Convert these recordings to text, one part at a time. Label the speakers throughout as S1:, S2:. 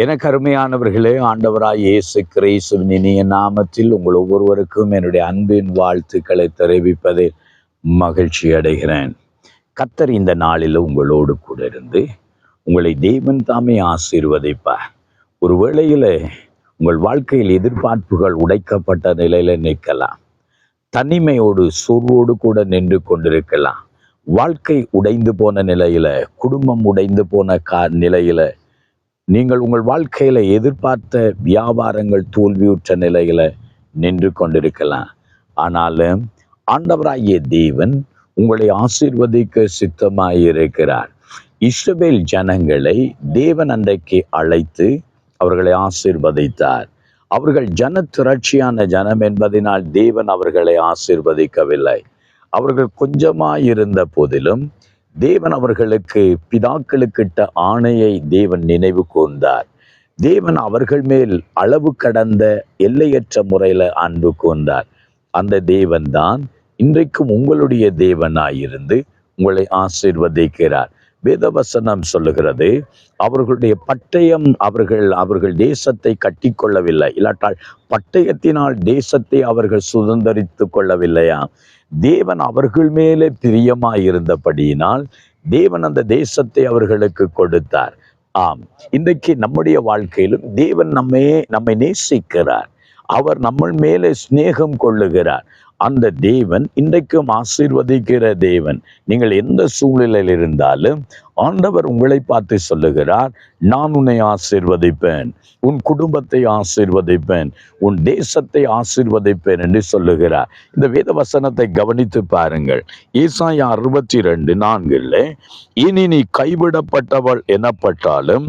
S1: எனக்கு அருமையானவர்களே ஆண்டவராய் இயேசு கிரேசுவின் இனிய நாமத்தில் உங்கள் ஒவ்வொருவருக்கும் என்னுடைய அன்பின் வாழ்த்துக்களை தெரிவிப்பதில் மகிழ்ச்சி அடைகிறேன். கத்தர் இந்த நாளில் உங்களோடு கூட இருந்து உங்களை தெய்வன் தாமே ஆசீர்வதிப்பார் ஒரு வேளையில் உங்கள் வாழ்க்கையில் எதிர்பார்ப்புகள் உடைக்கப்பட்ட நிலையில் நிற்கலாம். தனிமையோடு சோர்வோடு கூட நின்று கொண்டிருக்கலாம். வாழ்க்கை உடைந்து போன நிலையில குடும்பம் உடைந்து போன கா நிலையில நீங்கள் உங்கள் வாழ்க்கையில எதிர்பார்த்த வியாபாரங்கள் தோல்வியுற்ற நிலையில நின்று கொண்டிருக்கலாம். ஆனாலும் ஆண்டவராகிய தேவன் உங்களை ஆசீர்வதிக்க சித்தமாயிருக்கிறார். இஸ்ரவேல் ஜனங்களை தேவன் அன்றைக்கு அழைத்து அவர்களை ஆசீர்வதித்தார். அவர்கள் ஜன திரட்சியான ஜனம் என்பதனால் தேவன் அவர்களை ஆசீர்வதிக்கவில்லை. அவர்கள் கொஞ்சமாயிருந்த போதிலும் தேவன் அவர்களுக்கு பிதாக்களுக்கிட்ட ஆணையை தேவன் நினைவு கூர்ந்தார். தேவன் அவர்கள் மேல் அளவு கடந்த எல்லையற்ற முறையில் அன்பு கூர்ந்தார். அந்த தேவன் தான் இன்றைக்கும் உங்களுடைய தேவனாயிருந்து உங்களை ஆசீர்வதிக்கிறார். வேதவசனம் சொல்லுகிறது அவர்களுடைய பட்டயம் அவர்கள் அவர்கள் தேசத்தை கட்டி கொள்ளவில்லை இல்லாட்டால் பட்டயத்தினால் தேசத்தை அவர்கள் சுதந்திரித்து கொள்ளவில்லையா? தேவன் அவர்கள் மேலே பிரியமாயிருந்தபடியினால் தேவன் அந்த தேசத்தை அவர்களுக்கு கொடுத்தார். ஆம் இன்றைக்கு நம்முடைய வாழ்க்கையிலும் தேவன் நம்மை நம்மை நேசிக்கிறார். அவர் நம்ம மேலே சிநேகம் கொள்ளுகிறார். அந்த தேவன் இன்றைக்கும் ஆசீர்வதிக்கிற தேவன். நீங்கள் எந்த சூழ்நிலையில் இருந்தாலும் ஆண்டவர் உங்களை பார்த்து சொல்லுகிறார் நான் உன்னை ஆசீர்வதிப்பேன் உன் குடும்பத்தை ஆசீர்வதிப்பேன் உன் தேசத்தை ஆசீர்வதிப்பேன் என்று சொல்லுகிறார். இந்த வேத வசனத்தை கவனித்து பாருங்கள். ஈசாயா அறுபத்தி ரெண்டு நான்கில் இனி நீ கைவிடப்பட்டவள் எனப்பட்டாலும்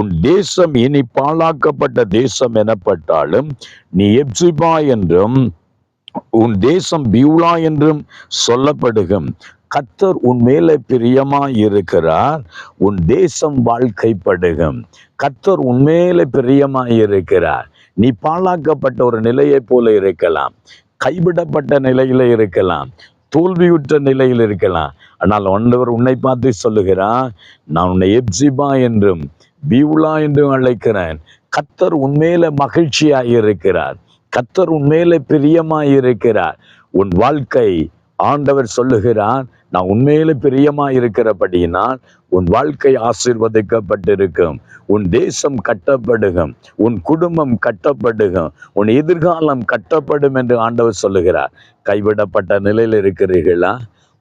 S1: உன் தேசம் இனி பாழாக்கப்பட்ட தேசம் எனப்பட்டாலும் நீ எப்சிபா என்றும் உன் தேசம் பியூலா என்றும் சொல்லப்படுகும். கத்தர் உன் மேலே பிரியமாய் இருக்கிறார் உன் தேசம் வாழ்க்கைப்படுகும். கத்தர் உன் மேலே பிரியமாய் இருக்கிறார். நீ பாழாக்கப்பட்ட ஒரு நிலையை போல இருக்கலாம் கைவிடப்பட்ட நிலையில இருக்கலாம் தோல்வியுற்ற நிலையில் இருக்கலாம். ஆனால் ஒன்றவர் உன்னை பார்த்து சொல்லுகிறான் நான் உன்னை எப்ஜிபா என்றும் பியூலா என்றும் அழைக்கிறேன். கத்தர் உண்மையில மகிழ்ச்சியாக இருக்கிறார். கத்தர் உன் மேலே பிரியமாயிருக்கிறார். உன் வாழ்க்கை ஆண்டவர் சொல்லுகிறார் நான் உண்மையில பிரியமாக இருக்கிறபடியினால் உன் வாழ்க்கை ஆசிர்வதிக்கப்பட்டிருக்கும். உன் தேசம் கட்டப்படுகும் உன் குடும்பம் கட்டப்படுகும் உன் எதிர்காலம் கட்டப்படும் என்று ஆண்டவர் சொல்லுகிறார். கைவிடப்பட்ட நிலையில் இருக்கிறீர்களா?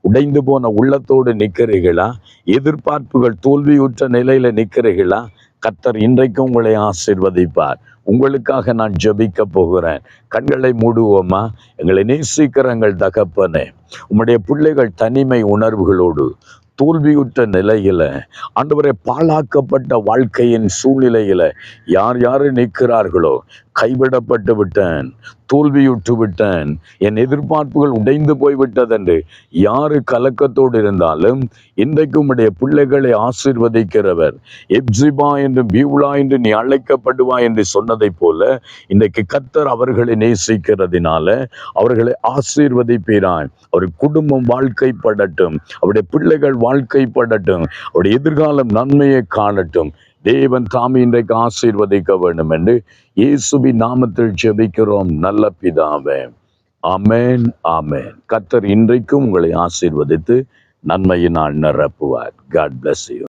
S1: உடைந்து போன உள்ளத்தோடு நிற்கிறீர்களா? எதிர்பார்ப்புகள் தோல்வியுற்ற நிலையில நிற்கிறீர்களா? கத்தர் இன்றைக்கும் உங்களை ஆசிர்வதிப்பார். உங்களுக்காக நான் ஜபிக்க போகிறேன். கண்களை மூடுவோமா? எங்களை நேசிக்கிற எங்கள் தகப்பனே உம்முடைய பிள்ளைகள் தனிமை உணர்வுகளோடு தோல்வியுற்ற நிலையில ஆண்டவரை பாழாக்கப்பட்ட வாழ்க்கையின் சூழ்நிலையில யார் யாரு நிற்கிறார்களோ கைவிடப்பட்டு விட்டேன். தோல்வியுற்று விட்டேன். என் எதிர்பார்ப்புகள் உடைந்து போய்விட்டதென்று யாரு கலக்கத்தோடு இருந்தாலும் இன்றைக்கும் உடைய பிள்ளைகளை ஆசிர்வதிக்கிறவர். எப்ஜிபா என்று பியூலா என்று நீ அழைக்கப்படுவா என்று சொன்னதை போல இன்றைக்கு கத்தர் அவர்களை நேசிக்கிறதுனால அவர்களை ஆசீர்வதிப்பீரான் அவர் குடும்பம் வாழ்க்கைப்படட்டும். அவருடைய பிள்ளைகள் வாழ்க்கைப்படட்டும். அவருடைய எதிர்காலம் நன்மையை காணட்டும். தேவன் தாமி இன்றைக்கு ஆசீர்வதிக்க வேண்டும் என்று இயேசுபி நாமத்தில் ஜெபிக்கிறோம். நல்ல பிதாவே அமேன் ஆமேன். கத்தர் இன்றைக்கும் உங்களை ஆசீர்வதித்து நன்மையினால் நிரப்புவார். God bless you